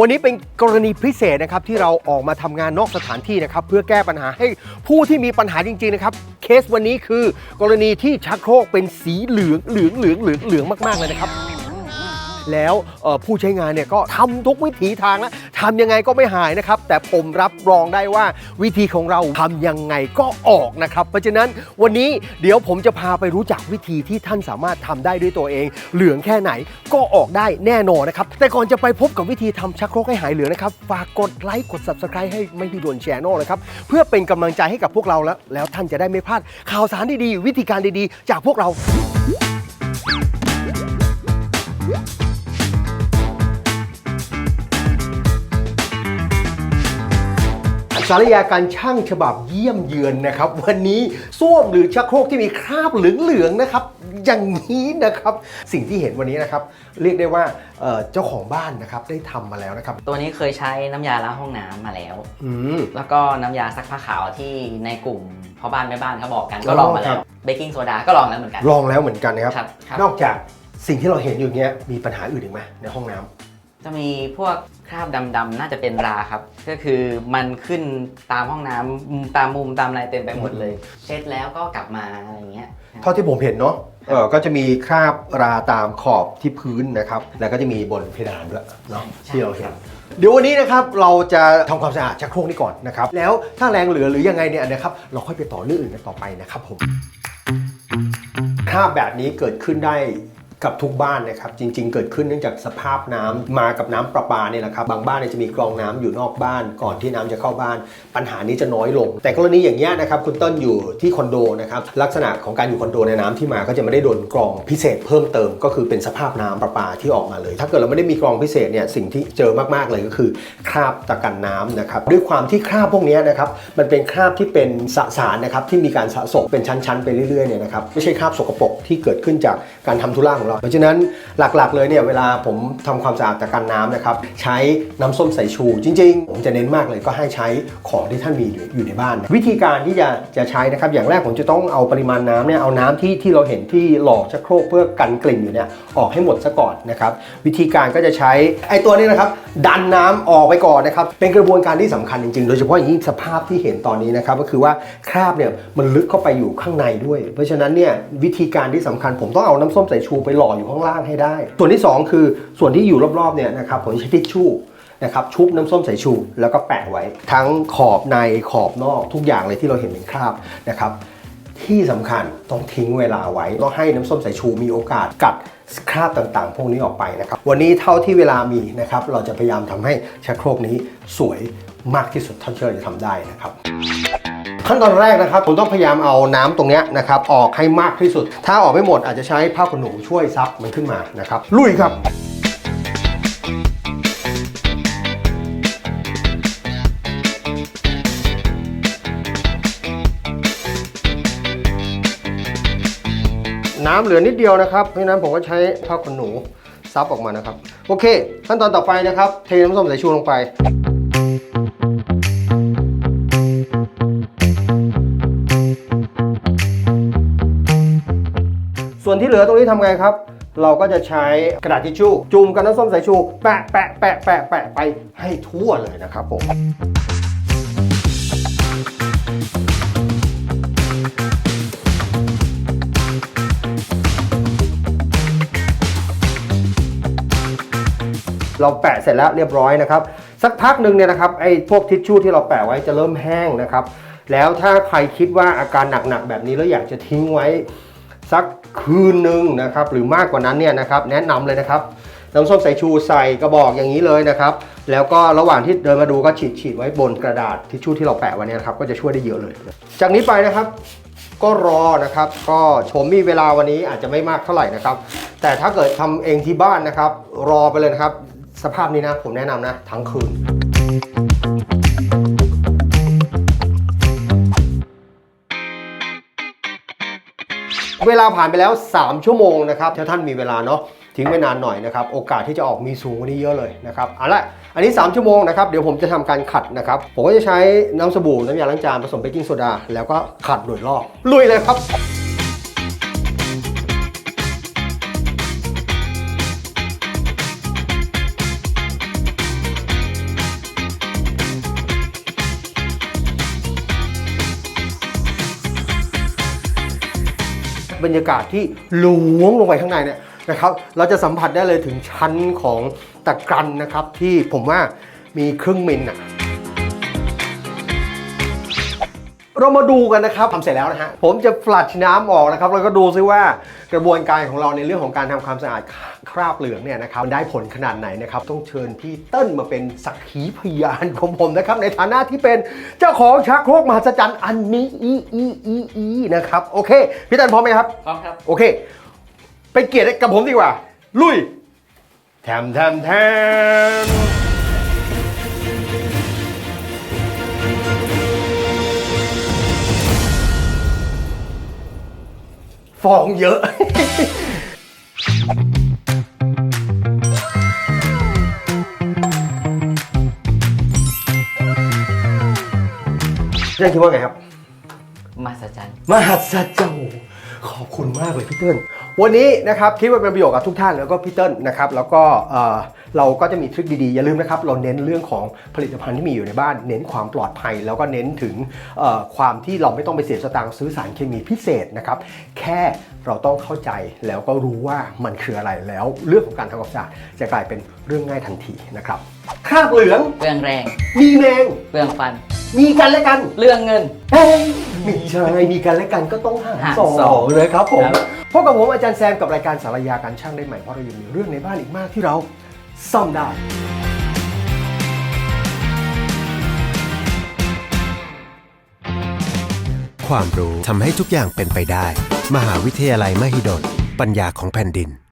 วันนี้เป็นกรณีพิเศษนะครับที่เราออกมาทำงานนอกสถานที่นะครับเพื่อแก้ปัญหาให้ผู้ที่มีปัญหาจริงๆนะครับเคสวันนี้คือกรณีที่ชักโครกเป็นสีเหลืองเหลืองเหลืองเหลืองเหลืองมากๆเลยนะครับแล้วผู้ใช้งานเนี่ยก็ทำทุกวิถีทางแล้ว ทำยังไงก็ไม่หายนะครับ แต่ผมรับรองได้ว่าวิธีของเราทำยังไงก็ออกนะครับ เพราะฉะนั้นวันนี้เดี๋ยวผมจะพาไปรู้จักวิธีที่ท่านสามารถทำได้ด้วยตัวเอง เหลืองแค่ไหนก็ออกได้แน่นอนนะครับ แต่ก่อนจะไปพบกับวิธีทำชักโครกให้หายเหลืองนะครับ ฝากกดไลค์กด subscribe ให้ไม่พี่ด่วนแชร์นลนะครับ เพื่อเป็นกำลังใจให้กับพวกเราแล้ว แล้วท่านจะได้ไม่พลาดข่าวสารดีๆ วิธีการดีๆ จากพวกเรา สารยาการช่างฉบับเยี่ยมเยือนนะครับ วันนี้ส้วมหรือชักโครกที่มีคราบเหลืองๆนะครับ อย่างนี้นะครับสิ่งที่เห็นวันนี้นะครับ เรียกได้ว่าเอ่อเจ้าของบ้านนะครับได้ทำมาแล้วนะครับ ตัวนี้เคยใช้น้ำยาล้างห้องน้ำมาแล้ว อืม แล้วก็น้ำยาซักผ้าขาวที่ในกลุ่มพ่อบ้านแม่บ้านเขาบอกกันอ๋อก็ลองมาครัแล้วบ เบกกิ้งโซดาก็ลองแล้วเหมือนกันลองแล้วเหมือนกันนะครับครับ ครับ นอกจากสิ่งที่เราเห็นอยู่เนี้ยมีปัญหาอื่นอีกไหมในห้องน้ำ จะมีพวกคราบดำๆน่าจะเป็นราครับ ก็คือมันขึ้นตามห้องน้ำมุมตามมุมตามอะไรเต็มไปหมดเลย เช็ดแล้วก็กลับมาอะไรอย่างเงี้ยเท่าที่ผมเห็นเนาะเออก็จะมีคราบราตามขอบที่พื้นนะครับ แล้วก็จะมีบนเพดานด้วยเนาะที่เราเห็น เดี๋ยววันนี้นะครับเราจะทำความสะอาดชักโครกนี้ก่อนนะครับ แล้วถ้าแรงเหลือหรือยังไงเนี่ยนะครับ เราค่อยไปต่อเรื่องอื่นกันต่อไปนะครับผม คราบแบบนี้เกิดขึ้นได้ กับทุกบ้านนะครับจริง ๆ เกิดขึ้นเนื่องจากสภาพน้ำมากับน้ำประปาเนี่ยแหละครับบางบ้านเนี่ยจะมีกรองน้ำอยู่นอกบ้าน ก่อนที่น้ำจะเข้าบ้าน ปัญหานี้จะน้อยลง แต่กรณีอย่างเงี้ยนะครับคุณต้นอยู่ที่คอนโดนะครับลักษณะของการอยู่คอนโดในน้ำที่มาก็จะไม่ได้โดนกรองพิเศษเพิ่มเติม ก็คือเป็นสภาพน้ำประปาที่ออกมาเลย ถ้าเกิดเราไม่ได้มีกรองพิเศษเนี่ยสิ่งที่เจอมากๆเลยก็คือคราบตะกันน้ำนะครับด้วยความที่คราบพวกนี้นะครับมันเป็นคราบที่เป็นสสารนะครับที่มีการสะสมเป็นชั้นๆไปเรื่อยๆเนี่ยนะครับไม่ใช่คราบสกปรกที่เกิดขึ้นจากการทำธุระของเราเพราะฉะนั้นหลักๆเลยเนี่ยเวลาผมทำความสะอาดตะกันน้ำนะครับใช้น้ำส้มสายชู จริง ๆ ผมจะเน้นมากเลยก็ให้ใช้ของที่ท่านมีอยู่ในบ้าน วิธีการที่จะจะใช้นะครับอย่างแรกผมจะต้องเอาปริมาณน้ำเนี่ยเอาน้ำที่ที่เราเห็นที่หลอกชักโครกเพื่อกันกลิ่นอยู่เนี่ยออกให้หมดซะก่อนนะครับวิธีการก็จะใช้ไอ้ตัวนี้นะครับดันน้ำออกไปก่อนนะครับเป็นกระบวนการที่สำคัญจริงๆ โดยเฉพาะอย่างยิ่งสภาพที่เห็นตอนนี้นะครับก็คือว่าคราบเนี่ยมันลึกเข้าไปอยู่ข้างในด้วย เพราะฉะนั้นเนี่ยวิธีการที่สำคัญผมต้องเอาน้ำส้มสายชูไปหล่ออยู่ข้างล่างให้ได้ ส่วนที่สองคือส่วนที่อยู่รอบๆเนี่ยนะครับผมใช้ทิชชู่นะครับชุบน้ำส้มสายชูแล้วก็แปะไว้ ทั้งขอบในขอบนอกทุกอย่างเลยที่เราเห็นเป็นคราบนะครับที่สำคัญต้องทิ้งเวลาไว้ต้องให้น้ำส้มสายชูมีโอกาสกัดคราบต่างๆ พวกนี้ออกไปนะครับ วันนี้เท่าที่เวลามีนะครับ เราจะพยายามทำให้ชักโครกนี้สวยมากที่สุดเท่าที่เราจะทำได้นะครับ ขั้นตอนแรกนะครับผมต้องพยายามเอาน้ำตรงเนี้ยนะครับออกให้มากที่สุด ถ้าออกไม่หมดอาจจะใช้ผ้าขนหนูช่วยซับมันขึ้นมานะครับลุยครับน้ำเหลือนิดเดียวนะครับ เพราะฉะนั้นผมก็ใช้ผ้าขนหนูซับออกมานะครับ โอเค ขั้นตอนต่อไปนะครับ เทน้ำส้มสายชูลงไป วนที่เหลือตรงนี้ทำไงครับ เราก็จะใช้กระดาษทิชชู่จุ่มกับน้ำส้มสายชู แปะแปะแปะแปะแปะไปให้ทั่วเลยนะครับผมเราแปะเสร็จแล้วเรียบร้อยนะครับ สักพักหนึ่งเนี่ยนะครับไอ้พวกทิชชู่ที่เราแปะไว้จะเริ่มแห้งนะครับ แล้วถ้าใครคิดว่าอาการหนักๆแบบนี้แล้วอยากจะทิ้งไว้ สักคืนหนึ่งนะครับหรือมากกว่านั้นเนี่ยนะครับแนะนำเลยนะครับน้ำส้มสายชูใส่กระบอกอย่างนี้เลยนะครับ แล้วก็ระหว่างที่เดินมาดูก็ฉีดฉีดไว้บนกระดาษทิชชู่ที่เราแปะไว้นี่นะครับก็จะช่วยได้เยอะเลย จากนี้ไปนะครับก็รอนะครับ ก็ผมมีเวลาวันนี้อาจจะไม่มากเท่าไหร่นะครับ แต่ถ้าเกิดทำเองที่บ้านนะครับ รอไปเลยนะครับ สภาพนี้นะผมแนะนำนะ ทั้งคืน เวลาผ่านไปแล้ว 3 ชั่วโมงนะครับถ้าท่านมีเวลาเนาะทิ้งไว้นานหน่อยนะครับ โอกาสที่จะออกมีสูงกว่านี้เยอะเลยนะครับเอาละอันนี้ 3 ชั่วโมงนะครับ เดี๋ยวผมจะทำการขัดนะครับ ผมก็จะใช้น้ำสบู่น้ำยาล้างจานผสมเบกกิ้งโซดา แล้วก็ขัดโดยรอบลุยเลยครับ บรรยากาศที่ล้วงลงไปข้างในเนี่ยนะครับ เราจะสัมผัสได้เลยถึงชั้นของตะกรันนะครับ ที่ผมว่ามีครึ่งมิลน่ะ เรามาดูกันนะครับทำเสร็จแล้วนะฮะผมจะฟลัชน้ำออกนะครับแล้วก็ดูซิว่ากระบวนการของเราในเรื่องของการทำความสะอาดคราบเหลืองเนี่ยนะครับมันได้ผลขนาดไหนนะครับต้องเชิญพี่เติ้ลมาเป็นสักขีพยานของผมนะครับในฐานะที่เป็นเจ้าของชักโครกมหัศจรรย์อันนี้อีอีอีอีนะครับโอเค พี่เติ้ลพร้อมไหมครับพร้อมครับโอเคเป็นเกียรติกับผมดีกว่า ลุยแถมแถมแถม ฟองเยอะ เรื่องคิดว่าไงครับ มาสจันมหัศจรรย์ ขอบคุณมากเลยพี่เติ้ลวันนี้นะครับคิดว่าเป็นประโยชน์กับทุกท่านแล้วก็พี่เติ้ลนะครับแล้วก็เอ่อเราก็จะมีทริคดีๆอย่าลืมนะครับเราเน้นเรื่องของผลิตภัณฑ์ที่มีอยู่ในบ้าน เน้นความปลอดภัย แล้วก็เน้นถึงเอ่อความที่เราไม่ต้องไปเสียสตางค์ซื้อสารเคมีพิเศษนะครับแค่เราต้องเข้าใจแล้วก็รู้ว่ามันคืออะไรแล้ว เรื่องของการทำความสะอาดจะกลายเป็นเรื่องง่ายทันทีนะครับคราบเหลืองเปลืองแรง มีแมงเปลืองฟัน มีกันและกันเรื่องเงินเฮ้ย ไม่ใช่มีกันและกันก็ต้องหารหารสองสองเลยครับผมครับ พบกับผมอาจารย์แซมกับรายการสารยาการช่างได้ใหม่เพราะเรายังมีเรื่องในบ้านอีกมากที่เราซ่อมได้ ความรู้ทำให้ทุกอย่างเป็นไปได้ มหาวิทยาลัยมหิดล ปัญญาของแผ่นดิน